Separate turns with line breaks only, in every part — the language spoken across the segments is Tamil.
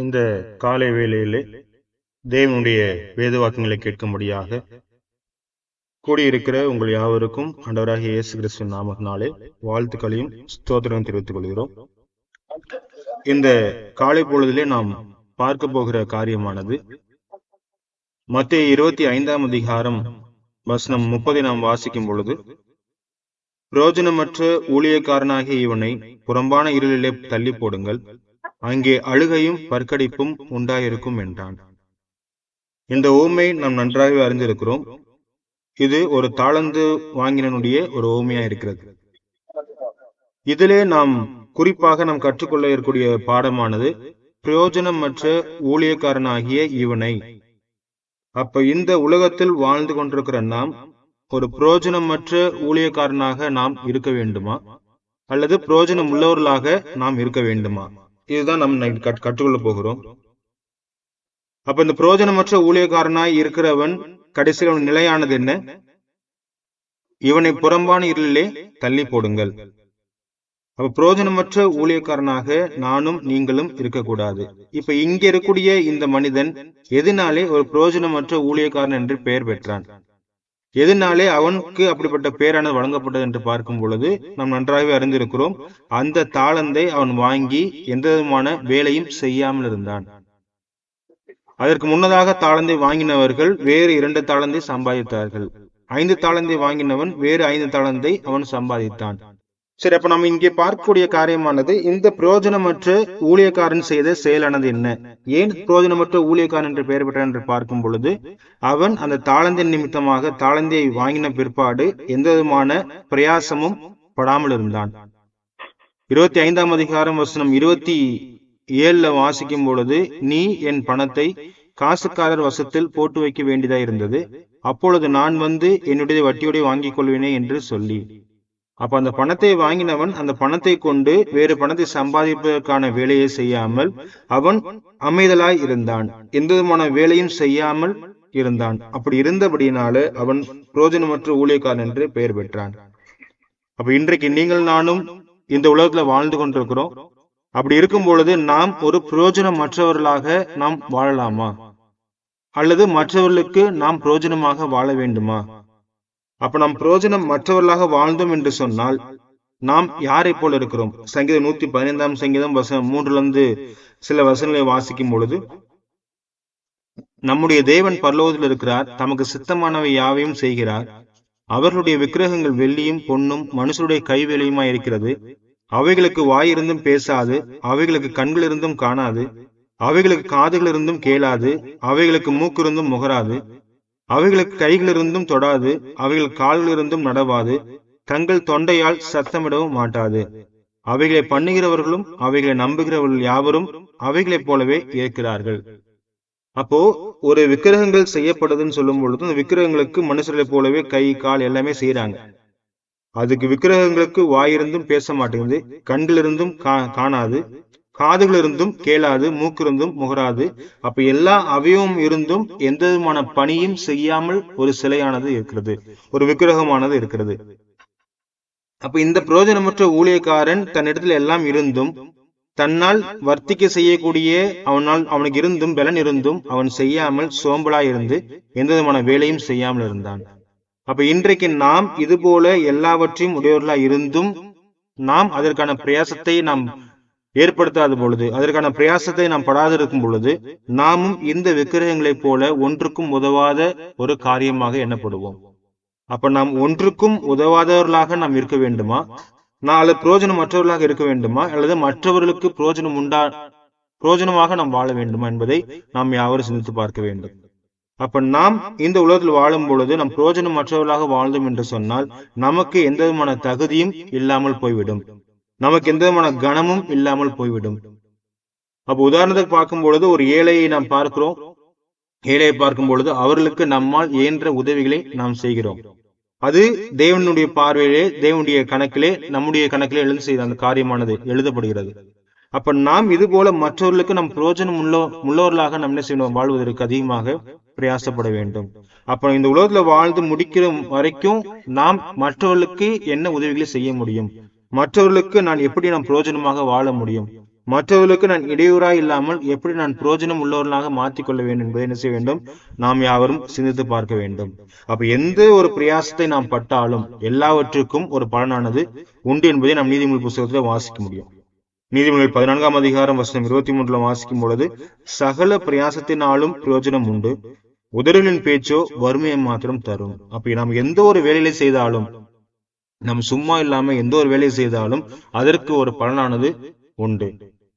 இந்த காலை வேளையிலே தேவனுடைய வேத வாக்கியங்களை கேட்கும்படியாக கூடியிருக்கிற உங்கள் யாவருக்கும் ஆண்டவராகிய இயேசு கிறிஸ்து நாமத்தினாலே வாழ்த்துக்களையும் ஸ்தோத்திரம் தெரிவித்துக் கொள்கிறோம். இந்த காலை பொழுதிலே நாம் பார்க்க போகிற காரியமானது மத்திய இருபத்தி ஐந்தாம் அதிகாரம் வசனம் முப்பதை நாம் வாசிக்கும் பொழுது பிரயோஜனமற்ற ஊழியக்காரனாகிய இவனை புறம்பான இருளிலே தள்ளி போடுங்கள். அங்கே அழுகையும் பற்கடிப்பும் உண்டாயிருக்கும் என்றான். இந்த ஓமை நாம் நன்றாக அறிந்திருக்கிறோம். இது ஒரு தாளந்து வாங்கினனுடைய ஒரு ஓமையா இருக்கிறது. இதிலே நாம் குறிப்பாக நாம் கற்றுக்கொள்ள இருக்கக்கூடிய பாடமானது பிரயோஜனமற்ற ஊழியக்காரனாகிய இவனை. அப்ப இந்த உலகத்தில் வாழ்ந்து கொண்டிருக்கிற நாம் ஒரு பிரயோஜனமற்ற ஊழியக்காரனாக நாம் இருக்க வேண்டுமா? அல்லது பிரயோஜனம் உள்ளவர்களாக நாம் இருக்க வேண்டுமா? இதுதான் நம்ம கட் கற்றுக்கொள்ள போகிறோம். அப்ப இந்த பிரயோஜனமற்ற ஊழியக்காரனாய் இருக்கிறவன் கடைசியில் அவன் நிலையானது என்ன? இவனை புறம்பான இருளிலே தள்ளி போடுங்கள். அப்ப பிரயோஜனமற்ற ஊழியக்காரனாக நானும் நீங்களும் இருக்கக்கூடாது. இப்ப இங்க இருக்கக்கூடிய இந்த மனிதன் எதனாலே ஒரு பிரயோஜனமற்ற ஊழியக்காரன் என்று பெயர் பெற்றான்? எதனாலே அவனுக்கு அப்படிப்பட்ட பேரானது வழங்கப்பட்டது என்று பார்க்கும் பொழுது நாம் நன்றாகவே அறிந்திருக்கிறோம் அந்த தாளந்தை அவன் வாங்கி எந்த விதமான வேலையும் செய்யாமல் இருந்தான். அதற்கு முன்னதாக தாளந்தை வாங்கினவர்கள் வேறு இரண்டு தாளந்தை சம்பாதித்தார்கள். ஐந்து தாளந்தை வாங்கினவன் வேறு ஐந்து தாளந்தை அவன் சம்பாதித்தான். சரி அப்ப நம்ம இங்கே பார்க்கக்கூடிய காரியமானது இந்த பிரயோஜனமற்ற ஊழியக்காரன் செய்த செயலானது என்ன? ஏன் பிரயோஜனமற்ற ஊழியக்காரன் என்று பெயர் பெற்றான் என்று பார்க்கும் பொழுது அவன் அந்த தாளந்தின் நிமித்தமாக தாளந்தியை வாங்கின பிற்பாடு எந்த விதமான பிரயாசமும் படாமல் இருந்தான். இருபத்தி ஐந்தாம் அதிகாரம் வசனம் இருபத்தி ஏழுல வாசிக்கும் பொழுது நீ என் பணத்தை காசுக்காரர் வசத்தில் போட்டு வைக்க வேண்டியதா இருந்தது அப்பொழுது நான் வந்து என்னுடைய வட்டியோடைய வாங்கிக் கொள்வேனே என்று சொல்லி. அப்ப அந்த பணத்தை வாங்கினவன் அந்த பணத்தை கொண்டு வேறு பணத்தை சம்பாதிப்பதற்கான வேலையை செய்யாமல் அவன் அமைதலாய் இருந்தான். எந்த விதமான வேலையும் செய்யாமல் இருந்தான். அப்படி இருந்தபடினால அவன் புரோஜனமற்ற ஊழியக்காரன் என்று பெயர் பெற்றான். அப்ப இன்றைக்கு நீங்கள் நானும் இந்த உலகத்துல வாழ்ந்து கொண்டிருக்கிறோம். அப்படி இருக்கும் பொழுது நாம் ஒரு பிரயோஜனமற்றவர்களாக நாம் வாழலாமா? அல்லது மற்றவர்களுக்கு நாம் பிரயோஜனமாக வாழ வேண்டுமா? அப்ப நாம் பிரயோஜனம் மற்றவர்களாக வாழ்ந்தோம் என்று சொன்னால் நாம் யாரை போல இருக்கிறோம்? சங்கீதம் நூத்தி பதினைந்தாம் சங்கீதம் வசனம் மூன்றுல இருந்து சில வசனங்களை வாசிக்கும் பொழுது நம்முடைய தேவன் பரலோகத்தில் இருக்கிறார் தமக்கு சித்தமானவை யாவையும் செய்கிறார். அவர்களுடைய விக்கிரகங்கள் வெள்ளியும் பொன்னும் மனுஷருடைய கைவேலையுமா இருக்கிறது. அவைகளுக்கு வாயிருந்தும் பேசாது அவைகளுக்கு கண்கள் இருந்தும் காணாது. அவைகளுக்கு காதுகள் இருந்தும் கேளாது அவைகளுக்கு மூக்கு இருந்தும் முகராது. அவைகளுக்கு கைகளிலிருந்தும் தொடாது அவைகள் கால்களிலிருந்தும் நடவாது தங்கள் தொண்டையால் சத்தமிடவும் மாட்டாது. அவைகளை பண்ணுகிறவர்களும் அவைகளை நம்புகிறவர்கள் யாவரும் அவைகளைப் போலவே இருக்கிறார்கள் அப்போ ஒரு விக்கிரகங்கள் செய்யப்படுதுன்னு சொல்லும் பொழுது அந்த விக்கிரகங்களுக்கு மனுஷர்களைப் போலவே கை கால் எல்லாமே செய்யறாங்க அதுக்கு விக்கிரகங்களுக்கு வாயிருந்தும் பேச மாட்டேங்குது கண்களிலிருந்தும் கா காணாது. காதுகள் இருந்தும் கேளாது மூக்கிருந்தும் முகராது. அப்ப எல்லா அவயவம் இருந்தும் எந்த விதமான பணியும் செய்யாமல் ஒரு சிலையானது இருக்கிறது. ஒரு விக்கிரகமானது இருக்கிறது. அப்ப இந்த பிரயோஜனமற்ற ஊழியக்காரன் தன்னிடத்தில் எல்லாம் இருந்தும் தன்னால் வர்த்திக்க செய்யக்கூடிய அவனால் அவனுக்கு இருந்தும் பலன் இருந்தும் அவன் செய்யாமல் சோம்பலா இருந்து எந்த விதமான வேலையும் செய்யாமல் இருந்தான். அப்ப இன்றைக்கு நாம் இது போல எல்லாவற்றையும் உடையவர்களா இருந்தும் நாம் அதற்கான பிரயாசத்தை நாம் ஏற்படுத்தாத பொழுது அதற்கான பிரயாசத்தை நாம் படாதிருக்கும் பொழுது நாமும் இந்த விக்கிரகங்களைப் போல ஒன்றுக்கும் உதவாத ஒரு காரியமாக எண்ணப்படுவோம். அப்ப நாம் ஒன்றுக்கும் உதவாதவர்களாக நாம் இருக்க வேண்டுமா? நான் அல்லது புரோஜனம் மற்றவர்களாக இருக்க வேண்டுமா? அல்லது மற்றவர்களுக்கு புரோஜனம் உண்டா புரோஜனமாக நாம் வாழ வேண்டுமா என்பதை நாம் யாவரும் சிந்தித்து பார்க்க வேண்டும். அப்ப நாம் இந்த உலகத்தில் வாழும் பொழுது நம் புரோஜனம் மற்றவர்களாக வாழ்ந்தோம் என்று சொன்னால் நமக்கு எந்த விதமான தகுதியும் இல்லாமல் போய்விடும். நமக்கு எந்த விதமான கனமும் இல்லாமல் போய்விடும். அப்ப உதாரணத்துக்கு பார்க்கும் பொழுது ஒரு ஏழையை நாம் பார்க்கிறோம். ஏழையை பார்க்கும் பொழுது அவர்களுக்கு நம்மால் இயன்ற உதவிகளை நாம் செய்கிறோம். அது தேவனுடைய பார்வையிலே தேவனுடைய கணக்கிலே நம்முடைய கணக்கிலே எழுந்து செய்த அந்த காரியமானது எழுதப்படுகிறது. அப்ப நாம் இது போல மற்றவர்களுக்கு நம் பிரயோஜனம் உள்ளோ உள்ளவர்களாக நம்ம என்ன செய்யணும்? வாழ்வதற்கு அதிகமாக பிரயாசப்பட வேண்டும். அப்ப இந்த உலகத்துல வாழ்ந்து முடிக்கிற வரைக்கும் நாம் மற்றவர்களுக்கு என்ன உதவிகளை செய்ய முடியும்? மற்றவர்களுக்கு நான் எப்படி நாம் பிரயோஜனமாக வாழ முடியும்? மற்றவர்களுக்கு நான் இடையூறாய் இல்லாமல் எப்படி நான் பிரயோஜனம் உள்ளவர்களாக மாற்றிக்கொள்ள வேண்டும் என்பதை என்ன செய்ய வேண்டும்? நாம் யாவரும் சிந்தித்து பார்க்க வேண்டும். அப்ப எந்த ஒரு பிரயாசத்தை நாம் பட்டாலும் எல்லாவற்றுக்கும் ஒரு பலனானது உண்டு என்பதை நாம் நீதிமொழி புத்தகத்தில் வாசிக்க முடியும். நீதிமொழி பதினான்காம் அதிகாரம் வசனம் இருபத்தி மூன்றுல வாசிக்கும் பொழுது சகல பிரயாசத்தினாலும் பிரயோஜனம் உண்டு. உதடுகளின் பேச்சோ வறுமையை மாத்திரம் தரும். அப்ப நாம் எந்த ஒரு வேலையை செய்தாலும் நாம் சும்மா இல்லாம எந்த ஒரு வேலையை செய்தாலும் அதற்கு ஒரு பலனானது உண்டு.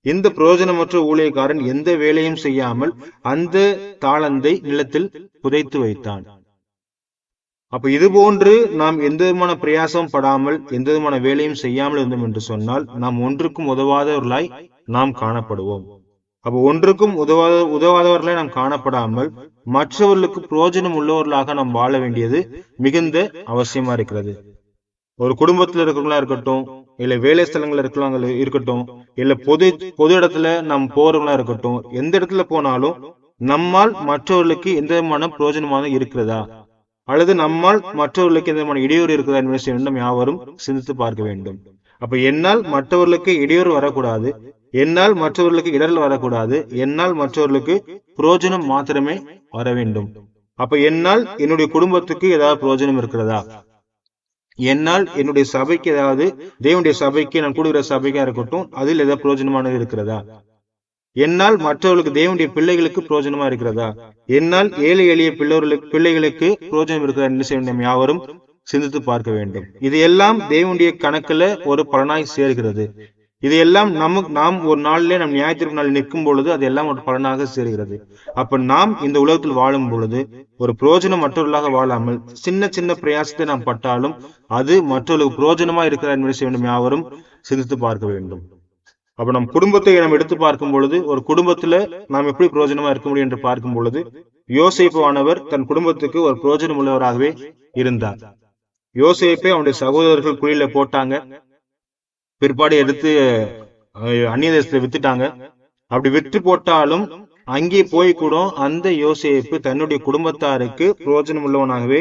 இந்த பிரயோஜனமற்ற ஊழியக்காரன் எந்த வேலையும் செய்யாமல் அந்த தாளந்தை நிலத்தில் புதைத்து வைத்தான். அப்ப இது போன்று நாம் எந்த விதமான பிரயாசம் படாமல் எந்த விதமான வேலையும் செய்யாமல் இருந்தோம் என்று சொன்னால் நாம் ஒன்றுக்கும் உதவாதவர்களாய் நாம் காணப்படுவோம். அப்ப ஒன்றுக்கும் உதவாத உதவாதவர்களாய் நாம் காணப்படாமல் மற்றவர்களுக்கு பிரயோஜனம் உள்ளவர்களாக நாம் வாழ வேண்டியது மிகுந்த அவசியமா இருக்கிறது. ஒரு குடும்பத்துல இருக்கிறவங்களா இருக்கட்டும் இல்ல வேலை ஸ்தலங்கள்ல இருக்கிறவங்க இருக்கட்டும் இல்ல பொது பொது இடத்துல நாம் போறவங்களா இருக்கட்டும் எந்த இடத்துல போனாலும் நம்மால் மற்றவர்களுக்கு எந்த விதமான பிரயோஜனமாக இருக்கிறதா? அல்லது நம்மால் மற்றவர்களுக்கு எந்த விதமான இடையூறு இருக்கிறதா என்பதை வேண்டும் யாவரும் சிந்தித்து பார்க்க வேண்டும். அப்ப என்னால் மற்றவர்களுக்கு இடையூறு வரக்கூடாது என்னால் மற்றவர்களுக்கு இடரல் வரக்கூடாது என்னால் மற்றவர்களுக்கு பிரயோஜனம் மாத்திரமே வர வேண்டும். அப்ப என்னால் என்னுடைய குடும்பத்துக்கு ஏதாவது பிரயோஜனம் இருக்கிறதா? என்னால் என்னுடைய சபைக்கு ஏதாவது தேவனுடைய சபைக்கு நான் கூடுகிற சபைக்கா இருக்கட்டும் அதில் ஏதாவது பிரயோஜனமானது இருக்கிறதா? என்னால் மற்றவர்களுக்கு தேவனுடைய பிள்ளைகளுக்கு பிரயோஜனமா இருக்கிறதா? என்னால் ஏழை எளிய பிள்ளைகளுக்கு பிள்ளைகளுக்கு பிரயோஜனம் இருக்கிறதா? என்று செய்ய வேண்டும் யாவரும் சிந்தித்து பார்க்க வேண்டும். இது எல்லாம் தேவனுடைய கணக்குல ஒரு பலனாய் சேர்கிறது. இது எல்லாம் நமக்கு நாம் ஒரு நாளிலே நம் நியாயத்திற்கு நாள் நிற்கும் பொழுது அது எல்லாம் ஒரு பலனாக சேர்கிறது. அப்ப நாம் இந்த உலகத்தில் வாழும் பொழுது ஒரு பிரயோஜனம் மற்றவர்களாக வாழாமல் சின்ன சின்ன பிரயாசத்தை நாம் பட்டாலும் அது மற்றவர்களுக்கு பிரயோஜனமா இருக்கிறார் என்பதை செய்ய வேண்டும் யாவரும் சிந்தித்து பார்க்க வேண்டும். அப்ப நம் குடும்பத்தை நாம் எடுத்து பார்க்கும் பொழுது ஒரு குடும்பத்துல நாம் எப்படி பிரயோஜனமா இருக்க முடியும் என்று பார்க்கும் பொழுது யோசிப்புவானவர் தன் குடும்பத்துக்கு ஒரு பிரயோஜனம் உள்ளவராகவே இருந்தார். யோசிப்பை அவனுடைய சகோதரர்கள் குழியில போட்டாங்க. பிற்பாடு எடுத்து அந்நிய தேசத்துல வித்துட்டாங்க. அப்படி விற்று போட்டாலும் அங்கே போய் கூட அந்த யோசேப்பு தன்னுடைய குடும்பத்தாருக்கு பிரயோஜனம் உள்ளவனாகவே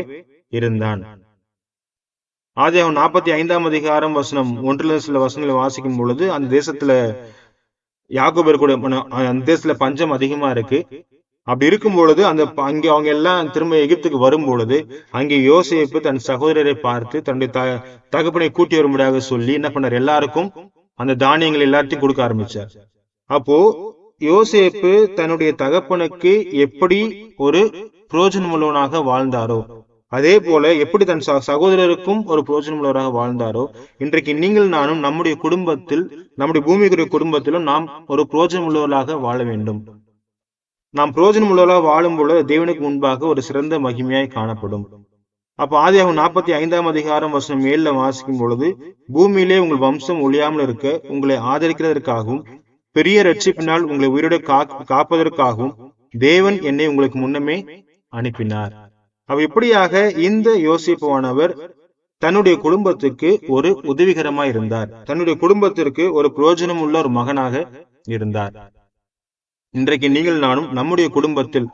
இருந்தான். ஆதி அவன் நாற்பத்தி ஐந்தாம் அதிகாரம் வசனம் ஒன்றுல சில வசனங்களை வாசிக்கும் பொழுது அந்த தேசத்துல யாகோபர் கூட அந்த தேசத்துல பஞ்சம் அதிகமா இருக்கு. அப்படி இருக்கும் பொழுது அந்த அங்கே அவங்க எல்லாம் திரும்ப எகிப்துக்கு வரும் பொழுது அங்கே யோசிப்பு தன் சகோதரரை பார்த்து தன்னுடைய த தகப்பனை கூட்டி வரும்படியாக சொல்லி என்ன பண்ணார்? எல்லாருக்கும் அந்த தானியங்கள் எல்லாத்தையும் கொடுக்க ஆரம்பிச்சார். அப்போ யோசேப்பு தன்னுடைய தகப்பனுக்கு எப்படி ஒரு புரோஜனம் உள்ளவனாக வாழ்ந்தாரோ அதே போல எப்படி தன் சகோதரருக்கும் ஒரு புரோஜனம் உள்ளவராக வாழ்ந்தாரோ இன்றைக்கு நீங்கள் நானும் நம்முடைய குடும்பத்தில் நம்முடைய பூமிக்குரிய குடும்பத்திலும் நாம் ஒரு புரோஜனம் உள்ளவர்களாக வாழ வேண்டும். நாம் புரோஜனம் உள்ளவர்களாக வாழும் பொழுது தேவனுக்கு முன்பாக ஒரு சிறந்த மகிமையாய் காணப்படும். அப்ப ஆதி அவங்க நாற்பத்தி ஐந்தாம் அதிகாரம் வசனம் மேல வாசிக்கும் பொழுது பூமியிலே உங்கள் வம்சம் ஒழியாமல் இருக்க உங்களை ஆதரிக்கிறதற்காகவும் பெரிய ரட்சிப்பினால் உங்களை உயிரோட காப்பதற்காகவும் தேவன் என்னை உங்களுக்கு முன்னமே அனுப்பினார். அவ இப்படியாக இந்த யோசிப்பானவர் தன்னுடைய குடும்பத்துக்கு ஒரு உதவிகரமா இருந்தார். தன்னுடைய குடும்பத்திற்கு ஒரு பிரயோஜனம் உள்ள ஒரு மகனாக இருந்தார். இன்றைக்கு நீங்கள் நானும் நம்முடைய குடும்பத்தில்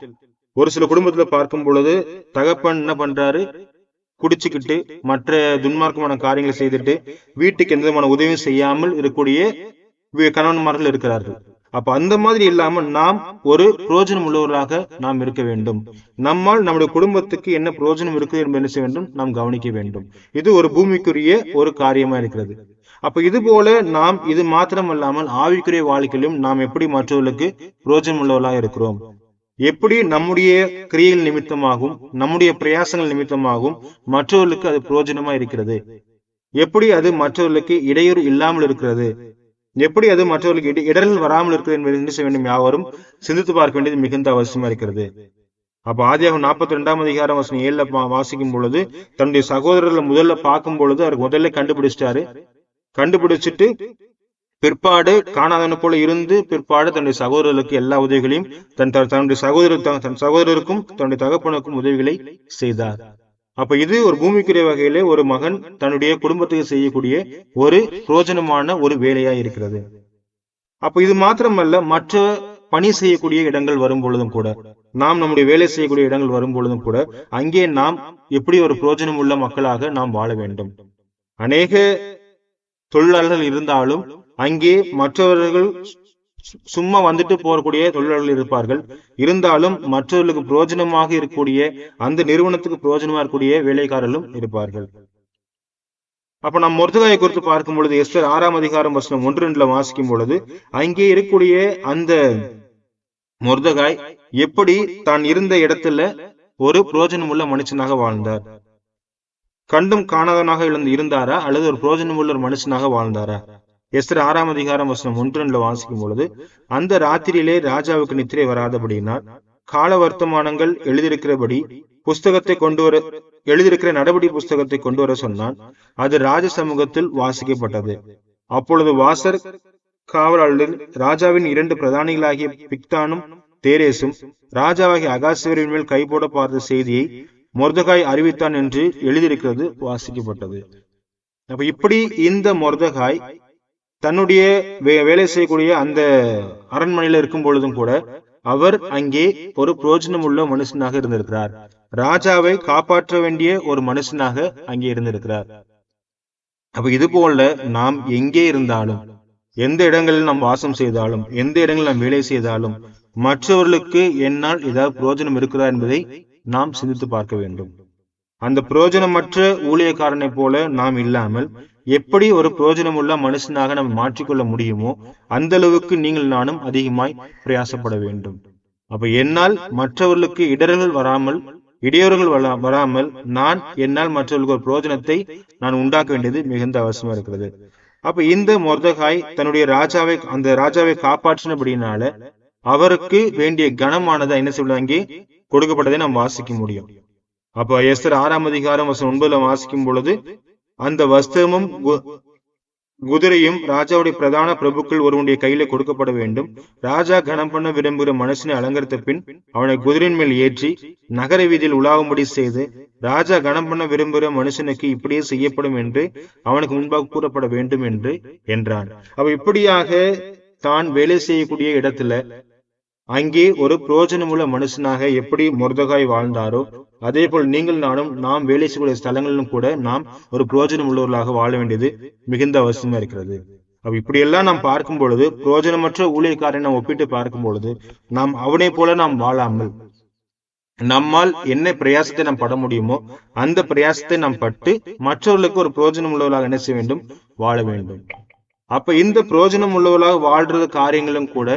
ஒரு சில குடும்பத்துல பார்க்கும் பொழுது தகப்பன் என்ன பண்றாரு? குடிச்சுக்கிட்டு மற்ற துன்மார்க்கமான காரியங்களை செய்துட்டு வீட்டுக்கு எந்த விதமான உதவியும் செய்யாமல் இருக்கக்கூடிய கணவன்மார்கள் இருக்கிறார்கள். அப்ப அந்த மாதிரி இல்லாம நாம் ஒரு புரோஜனம் உள்ளவர்களாக நாம் இருக்க வேண்டும். நம்மால் நம்முடைய குடும்பத்துக்கு என்ன புரோஜனம் இருக்குது என்பதை என்ன செய்ய வேண்டும்? நாம் கவனிக்க வேண்டும். இது ஒரு பூமிக்குரிய ஒரு காரியமா இருக்கிறது. அப்ப இது போல நாம் இது மாத்திரம் அல்லாமல் ஆவிக்குரிய வாழ்க்கையிலும் நாம் எப்படி மற்றவர்களுக்கு புரோஜனம் உள்ளவர்களாக இருக்கிறோம்? எப்படி நம்முடைய கிரியைகள் நிமித்தமாகவும் நம்முடைய பிரயாசங்கள் நிமித்தமாகவும் மற்றவர்களுக்கு அது புரோஜனமா இருக்கிறது? எப்படி அது மற்றவர்களுக்கு இடையூறு இல்லாமல் இருக்கிறது? எப்படி அது மற்றவர்களுக்கு இடரில் வராமல் இருக்கிறது என்பதை என்ன செய்ய வேண்டும் யாவரும் சிந்தித்து பார்க்க வேண்டியது மிகுந்த அவசியமா இருக்கிறது. அப்ப ஆதியாகம் நாற்பத்தி ரெண்டாம் அதிகாரம் வசனம் ஏழுல வாசிக்கும் பொழுது தன்னுடைய சகோதரர்களை முதல்ல பார்க்கும் பொழுது அவர் முதல்ல கண்டுபிடிச்சிட்டாரு. கண்டுபிடிச்சிட்டு பிற்பாடு காணாதன போல இருந்து பிற்பாடு தன்னுடைய சகோதரர்களுக்கு எல்லா உதவிகளையும் தன் தன்னுடைய சகோதரர் தன் சகோதரருக்கும் தன்னுடைய தகப்பனுக்கும் உதவிகளை செய்தார். அப்ப இது ஒரு பூமிக்குரிய வகையிலே ஒரு மகன் தன்னுடைய குடும்பத்துக்கு செய்யக்கூடிய ஒரு புரோஜனமான ஒரு வேலையா இருக்கிறது. அப்ப இது மாத்திரமல்ல மற்ற பணி செய்யக்கூடிய இடங்கள் வரும் பொழுதும் கூட நாம் நம்முடைய வேலை செய்யக்கூடிய இடங்கள் வரும் பொழுதும் கூட அங்கே நாம் எப்படி ஒரு புரோஜனம் உள்ள மக்களாக நாம் வாழ வேண்டும். அநேக தொழிலாளர்கள் இருந்தாலும் அங்கே மற்றவர்கள் சு- சும்மா வந்துட்டு போகக்கூடிய தொழிலாளர்கள் இருப்பார்கள். இருந்தாலும் மற்றவர்களுக்கு பிரயோஜனமாக இருக்கக்கூடிய அந்த நிறுவனத்துக்கு பிரயோஜனமா இருக்கக்கூடிய வேலைக்காரர்களும் இருப்பார்கள். அப்ப நம்ம மொர்தகாயை குறித்து பார்க்கும் பொழுது எஸ்டர் ஆறாம் அதிகாரம் வசனம் ஒன்று ரெண்டுல வாசிக்கும் பொழுது அங்கே இருக்கக்கூடிய அந்த மொர்தகாய் எப்படி தான் இருந்த இடத்துல ஒரு பிரயோஜனம் உள்ள மனுஷனாக வாழ்ந்தார். கண்டும் காணாதவனாக இழந்து இருந்தாரா? அல்லது ஒரு புரோஜனம் உள்ள ஒரு மனுஷனாக வாழ்ந்தாரா? எஸ்தர் ஆறாம் அதிகாரம் வசனம் ஒன்று ரெண்டுல வாசிக்கும் பொழுது அந்த ராத்திரியிலே ராஜாவுக்கு நித்திரை வராதபடியினால் கால வர்த்தமானங்கள் எழுதியிருக்கிறபடி புஸ்தகத்தை கொண்டு வர எழுதியிருக்கிற நடவடி புஸ்தகத்தை கொண்டு வர சொன்னான். அது ராஜ சமூகத்தில் வாசிக்கப்பட்டது. அப்பொழுது வாசர் காவலாளர் ராஜாவின் இரண்டு பிரதானிகளாகிய பிக்தானும் தேரேசும் ராஜாவாகிய அகாசுவரின் மேல் கைபோட பார்த்த செய்தியை மொர்தகாய் அறிவித்தான் என்று எழுதியிருக்கிறது வாசிக்கப்பட்டது. அப்ப இப்படி இந்த மொர்தகாய் தன்னுடைய வே- வேலை செய்யக்கூடிய அந்த அரண்மனையில இருக்கும் பொழுதும் கூட அவர் அங்கே ஒரு பிரயோஜனம் உள்ள மனுஷனாக இருந்திருக்கிறார். ராஜாவை காப்பாற்ற வேண்டிய ஒரு மனுஷனாக அங்கே இருந்திருக்கிறார். அப்ப இது போல நாம் எங்கே இருந்தாலும் எந்த இடங்களில் நாம் வாசம் செய்தாலும் எந்த இடங்களில் நாம் வேலை செய்தாலும் மற்றவர்களுக்கு என்னால் ஏதாவது பிரயோஜனம் இருக்கிறதா என்பதை நாம் சிந்தித்து பார்க்க வேண்டும். அந்த பிரயோஜனமற்ற ஊழியக்காரனை போல நாம் இல்லாமல் எப்படி ஒரு பிரயோஜனமுள்ள மனுஷனாக நாம் மாற்றிக்கொள்ள முடியுமோ அந்த அளவுக்கு நீங்கள் நானும் அதிகமாய் பிரயாசப்பட வேண்டும். அப்ப என்னால் மற்றவர்களுக்கு இடர்கள் வராமல் இடையூறுகள் வரா- வராமல் நான் என்னால் மற்றவர்களுக்கு ஒரு பிரயோஜனத்தை நான் உண்டாக்க வேண்டியது மிகுந்த அவசியமா இருக்கிறது. அப்ப இந்த மொர்தகாய் தன்னுடைய ராஜாவை அந்த ராஜாவை காப்பாற்றினபடினால அவருக்கு வேண்டிய கனமானதை என்ன சொல்லுவாங்க கொடுக்கப்பட்டதை நாம் வாசிக்க முடியும். அப்ப எஸ்தர் ஆறாம் அதிகாரம் வசனம் ஒன்பதுல வாசிக்கும் பொழுது அந்த வஸ்திரமும் குதிரையும் ராஜாவுடைய பிரதான பிரபுக்கள் ஒருவனுடைய கையில கொடுக்கப்பட வேண்டும். ராஜா கனம் பண்ண விரும்புகிற மனுஷனை அலங்கரித்த பின் அவனை குதிரையின் மேல் ஏற்றி நகர வீதியில் உலாவும்படி செய்து ராஜா கனம் பண்ண விரும்புகிற மனுஷனுக்கு இப்படியே செய்யப்படும் என்று அவனுக்கு முன்பாக கூறப்பட வேண்டும் என்று என்றான். அவ இப்படியாக தான் வேலை செய்யக்கூடிய இடத்துல அங்கே ஒரு பிரயோஜனமுள்ள மனுஷனாக எப்படி முருதகாய் வாழ்ந்தாரோ அதே போல் நீங்கள் நானும் நாம் வேலை செய்யக்கூடிய ஸ்தலங்களிலும் கூட நாம் ஒரு பிரயோஜனம் உள்ளவர்களாக வாழ வேண்டியது மிகுந்த அவசியமா இருக்கிறது. அப்ப இப்படியெல்லாம் நாம் பார்க்கும் பொழுது பிரயோஜனமற்ற ஊழியக்காரனை நாம் ஒப்பிட்டு பார்க்கும் பொழுது நாம் அவனை போல நாம் வாழாமல் நம்மால் என்ன பிரயாசத்தை நாம் பட முடியுமோ அந்த பிரயாசத்தை நாம் பட்டு மற்றவர்களுக்கு ஒரு பிரயோஜனம் உள்ளவர்களாக என்ன செய்ய வேண்டும்? வாழ வேண்டும். அப்ப இந்த பிரயோஜனம் உள்ளவர்களாக வாழ்றது காரியங்களும் கூட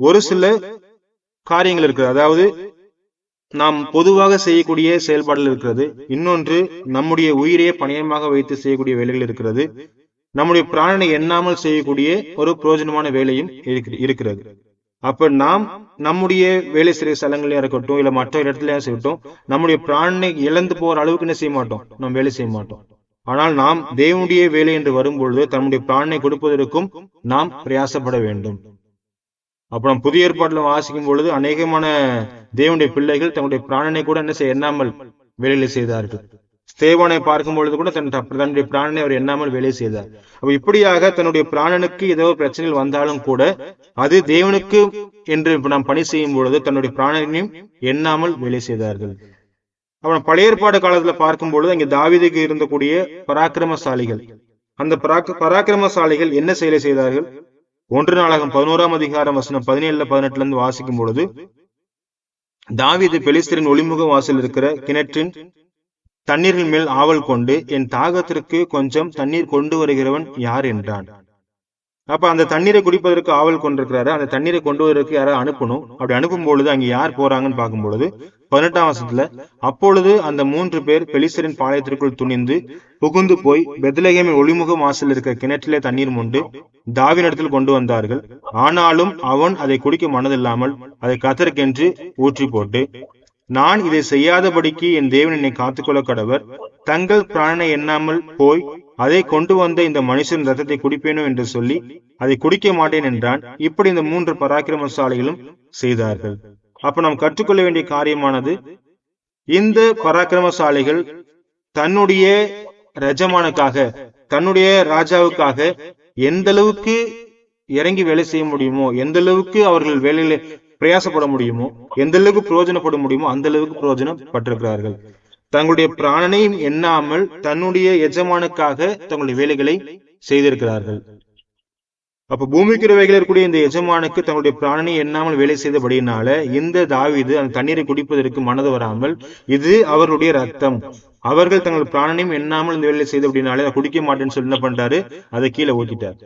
ஒரு சில காரியங்கள் இருக்கிறது. அதாவது நாம் பொதுவாக செய்யக்கூடிய செயல்பாடுகள் இருக்கிறது. இன்னொன்று நம்முடைய உயிரையே பணயமாக வைத்து செய்யக்கூடிய வேலைகள் இருக்கிறது. நம்முடைய பிராணனை எண்ணாமல் செய்யக்கூடிய ஒரு பிரயோஜனமான வேலையும் இருக்கிறது. அப்ப நாம் நம்முடைய வேலை செய்ய ஸ்தலங்களையும் இருக்கட்டும் இல்ல மற்ற இடத்துலயும் இருக்கட்டும் நம்முடைய பிராணனை இழந்து போற அளவுக்கு என்ன செய்ய மாட்டோம்? நாம் வேலை செய்ய மாட்டோம். ஆனால் நாம் தேவனுடைய வேலை என்று வரும்பொழுது தன்னுடைய பிராணனை கொடுப்பதற்கும் நாம் பிரயாசப்பட வேண்டும். அப்புறம் புதிய ஏற்பாட்டில் வாசிக்கும் பொழுது அநேகமான தேவனுடைய பிள்ளைகள் தன்னுடைய பிராணனை கூட என்ன செய்ய எண்ணாமல் வேலையில செய்தார்கள். ஸ்தேவானை பார்க்கும் பொழுது கூட தன் தன்னுடைய பிராணனை அவர் எண்ணாமல் வேலை செய்தார். அப்ப இப்படியாக தன்னுடைய பிராணனுக்கு ஏதோ பிரச்சனைகள் வந்தாலும் கூட அது தேவனுக்கு என்று நாம் பணி செய்யும் பொழுது தன்னுடைய பிராணனையும் எண்ணாமல் வேலை செய்தார்கள். அப்புறம் பழைய ஏற்பாடு காலத்துல பார்க்கும் பொழுது அங்க தாவீதுக்கு இருந்தக்கூடிய பராக்கிரமசாலிகள். அந்த பராக்கிரமசாலிகள் என்ன செயலை செய்தார்கள்? ஒன்று நாளாகம் பதினோராம் அதிகாரம் வசனம் பதினேழுல பதினெட்டுல இருந்து வாசிக்கும் பொழுது தாவிது பெலிஸ்தரின் ஒளிமுக வாசல் இருக்கிற கிணற்றின் தண்ணீரின் மேல் ஆவல் கொண்டு என் தாகத்திற்கு கொஞ்சம் தண்ணீர் கொண்டு வருகிறவன் யார்? என்றான். அப்ப அந்த தண்ணீரை குடிப்பதற்கு ஆவல் கொண்டிருக்கிறாரு. அந்த தண்ணீரை கொண்டு வருவதற்கு யாராவது அனுப்பணும். அப்படி அனுப்பும் பொழுது அங்க யார் போறாங்கன்னு பார்க்கும் பொழுது பதினெட்டாம் வருஷத்துல அப்பொழுது அந்த மூன்று பேர் பெலிசரின் பாளையத்திற்குள் துணிந்து புகுந்து போய் பெத்லகேமின் ஒளிமுக மாசில் இருக்கிற கிணற்றிலே தண்ணீர் மொண்டு தாவினிடத்தில் கொண்டு வந்தார்கள். ஆனாலும் அவன் அதை குடிக்க மனதில்லாமல் அதை கத்தருக்கென்று ஊற்றி போட்டு நான் இதை செய்யாதபடிக்கு என் தேவன் என்னை காத்துக்கொள்ள கடவர். தங்கள் பிராணனை எண்ணாமல் போய் அதை கொண்டு வந்த இந்த மனுஷன் ரத்தத்தை குடிப்பேனோ என்று சொல்லி அதை குடிக்க மாட்டேன் என்றான். இப்படி இந்த மூன்று பராக்கிரமசாலிகளும் செய்தார்கள். அப்ப நாம் கற்றுக்கொள்ள வேண்டிய காரியமானது இந்த பராக்கிரமசாலிகள் தன்னுடைய ரஜமானுக்காக தன்னுடைய ராஜாவுக்காக எந்த அளவுக்கு இறங்கி வேலை செய்ய முடியுமோ எந்த அளவுக்கு அவர்கள் வேலையில பிரயாசப்பட முடியுமோ எந்த அளவுக்கு பிரயோஜனப்பட முடியுமோ அந்த அளவுக்கு பிரயோஜனப்பட்டிருக்கிறார்கள். தங்களுடைய பிராணனையும் எண்ணாமல் தன்னுடைய எஜமானுக்காக தங்களுடைய வேலைகளை செய்திருக்கிறார்கள். அப்ப பூமிக்கு பூமிக்குரியவைகள் இருக்கக்கூடிய இந்த எஜமானுக்கு தங்களுடைய பிராணனை எண்ணாமல் வேலை செய்தபடியினால இந்த தாவிது அந்த தண்ணீரை குடிப்பதற்கு மனது வராமல் இது அவர்களுடைய ரத்தம். அவர்கள் தங்கள் பிராணனையும் எண்ணாமல் இந்த வேலையை செய்தபடினாலே அதை குடிக்க மாட்டேன்னு சொல்லி என்ன பண்றாரு அதை கீழே ஊத்திட்டார்.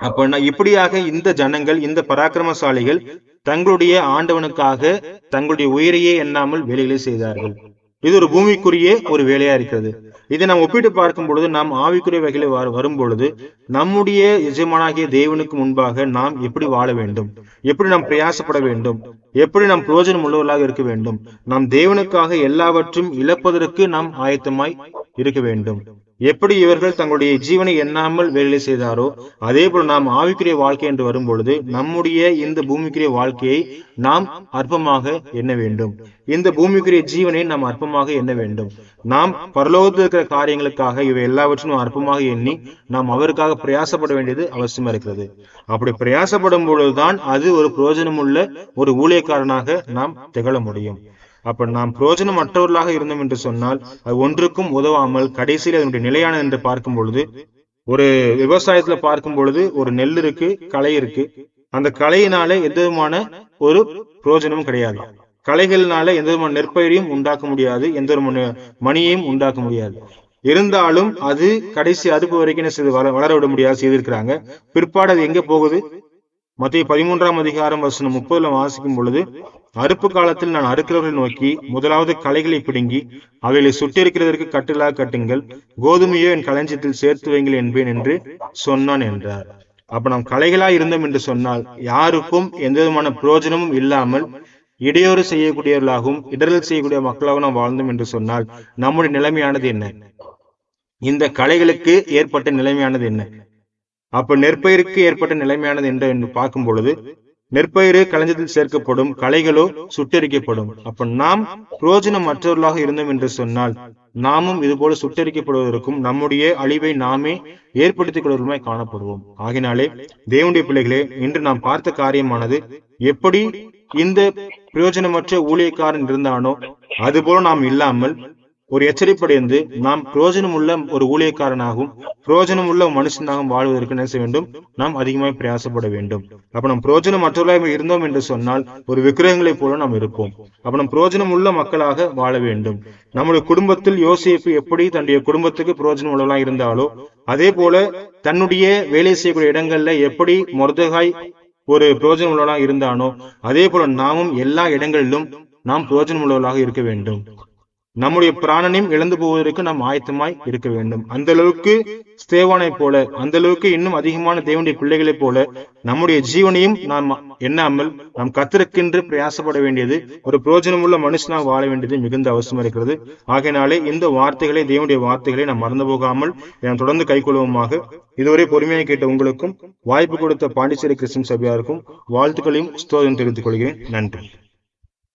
அப்ப நான் இப்படியாக இந்த ஜனங்கள் இந்த பராக்கிரமசாலிகள் தங்களுடைய ஆண்டவனுக்காக தங்களுடைய உயிரையே எண்ணாமல் வேலைகளை செய்தார்கள். இது ஒரு பூமிக்குரிய ஒரு வேலையா இருக்கிறது. இதை நாம் ஒப்பிட்டு பார்க்கும் பொழுது நாம் ஆவிக்குரிய வகையில் வரும் பொழுது நம்முடைய எஜமானாகிய தேவனுக்கு முன்பாக நாம் எப்படி வாழ வேண்டும்? எப்படி நாம் பிரயாசப்பட வேண்டும்? எப்படி நாம் புரோஜனம் உள்ளவர்களாக இருக்க வேண்டும்? நாம் தேவனுக்காக எல்லாவற்றையும் இழப்பதற்கு நாம் ஆயத்தமாய் இருக்க வேண்டும். எப்படி இவர்கள் தங்களுடைய ஜீவனை எண்ணாமல் வேலை செய்தாரோ அதே போல நாம் ஆவிக்குரிய வாழ்க்கை என்று வரும்பொழுது நம்முடைய இந்த பூமிக்குரிய வாழ்க்கையை நாம் அற்பமாக எண்ண வேண்டும். இந்த பூமிக்குரிய ஜீவனை நாம் அற்பமாக எண்ண வேண்டும். நாம் பரலோகத்தில் இருக்கிற காரியங்களுக்காக இவை எல்லாவற்றையும் அற்பமாக எண்ணி நாம் அவருக்காக பிரயாசப்பட வேண்டியது அவசியமா இருக்கிறது. அப்படி பிரயாசப்படும் பொழுதுதான் அது ஒரு பிரயோஜனமுள்ள ஒரு ஊழியக்காரனாக நாம் திகழ முடியும். அப்ப நாம் பிரயோஜனமற்றவர்களாக இருந்தோம் என்று சொன்னால் அது ஒன்றுக்கும் உதவாமல் கடைசியில் அதனுடைய நிலையானது என்று பார்க்கும் பொழுது ஒரு விவசாயத்துல பார்க்கும் பொழுது ஒரு நெல் இருக்கு களை இருக்கு. அந்த களையினால எந்த விதமான ஒரு பிரயோஜனமும் கிடையாது. களைகளினால எந்த விதமான நெற்பயிரையும் உண்டாக்க முடியாது எந்த விதமான மணியையும் உண்டாக்க முடியாது. இருந்தாலும் அது கடைசி அறுப்பு வரைக்கும் செய்து வள வளர விட முடியாது செய்திருக்கிறாங்க. பிற்பாடு அது எங்க போகுது? மத்திய பதிமூன்றாம் அதிகாரம் வசனம் முப்பதுல வாசிக்கும் பொழுது அறுப்பு காலத்தில் நான் அறுக்கிறவர்களை நோக்கி முதலாவது களைகளை பிடுங்கி அவைகளை சுட்டிருக்கிறதற்கு கட்டிலாக கட்டுங்கள். கோதுமையோ என் களஞ்சியத்தில் சேர்த்து வைங்கள் என்பேன் என்று சொன்னான் என்றார். அப்ப நாம் களைகளா இருந்தோம் என்று சொன்னால் யாருக்கும் எந்த விதமான பிரயோஜனமும் இல்லாமல் இடையூறு செய்யக்கூடியவர்களாகவும் இடரல் செய்யக்கூடிய மக்களாகவும் நாம் வாழ்ந்தோம் என்று சொன்னால் நம்முடைய நிலைமையானது என்ன? இந்த கலைகளுக்கு ஏற்பட்ட நிலைமையானது என்ன? அப்ப நெற்பயிருக்கு ஏற்பட்ட நிலைமையானது என்று என்று பார்க்கும் பொழுது நெற்பயிறு களஞ்சத்தில் சேர்க்கப்படும் களைகளோ சுட்டரிக்கப்படும். அப்ப நாம் பிரயோஜனம் மற்றவர்களாக இருந்தோம் என்று சொன்னால் நாமும் இதுபோல சுட்டரிக்கப்படுவதற்கும் நம்முடைய அழிவை நாமே ஏற்படுத்திக் கொள்வதுமாய் காணப்படுவோம். ஆகினாலே தேவனுடைய பிள்ளைகளே இன்று நாம் பார்த்த காரியமானது எப்படி இந்த பிரயோஜனமற்ற ஊழியக்காரன் இருந்தானோ அதுபோல நாம் இல்லாமல் ஒரு எச்சரிப்படைந்து நாம் பிரயோஜனம் உள்ள ஒரு ஊழியக்காரனாகவும் பிரயோஜனம் உள்ள மனுஷனாகவும் வாழ்வதற்கு என்ன செய்ய வேண்டும்? நாம் அதிகமாக பிரயாசப்பட வேண்டும். அப்ப நம் பிரயோஜனம் மற்றவர்களாக இருந்தோம் என்று சொன்னால் ஒரு விக்கிரகங்களைப் போல நாம் இருப்போம். அப்ப நம் பிரயோஜனம் உள்ள மக்களாக வாழ வேண்டும். நம்முடைய குடும்பத்தில் யோசிப்பு எப்படி தன்னுடைய குடும்பத்துக்கு பிரயோஜனம் உள்ளவர்களாக இருந்தாலோ அதே போல தன்னுடைய வேலை செய்யக்கூடிய இடங்கள்ல எப்படி மொர்தகாய் ஒரு பிரயோஜனம் உள்ளவனாக இருந்தானோ அதே போல நாமும் எல்லா இடங்களிலும் நாம் பிரயோஜனம் உள்ளவர்களாக இருக்க வேண்டும். நம்முடைய பிராணனையும் இழந்து போவதற்கு நாம் ஆயத்தமாய் இருக்க வேண்டும். அந்த அளவுக்கு சேவானை போல அந்த அளவுக்கு இன்னும் அதிகமான தேவனுடைய பிள்ளைகளைப் போல நம்முடைய ஜீவனையும் நாம் எண்ணாமல் நாம் கத்திருக்கின்று பிரயாசப்பட வேண்டியது ஒரு பிரயோஜனமுள்ள மனுஷனாக வாழ வேண்டியது மிகுந்த அவசியம் இருக்கிறது. ஆகையினாலே இந்த வார்த்தைகளை தேவனுடைய வார்த்தைகளை நாம் மறந்து போகாமல் நாம் தொடர்ந்து கைகொள்வோமாக இதுவரை பொறுமையாக கேட்ட உங்களுக்கும் வாய்ப்பு கொடுத்த பாண்டிச்சேரி கிறிஸ்டின் சபையாருக்கும் வாழ்த்துக்களையும் ஸ்தோதம் தெரிவித்துக் கொள்கிறேன். நன்றி.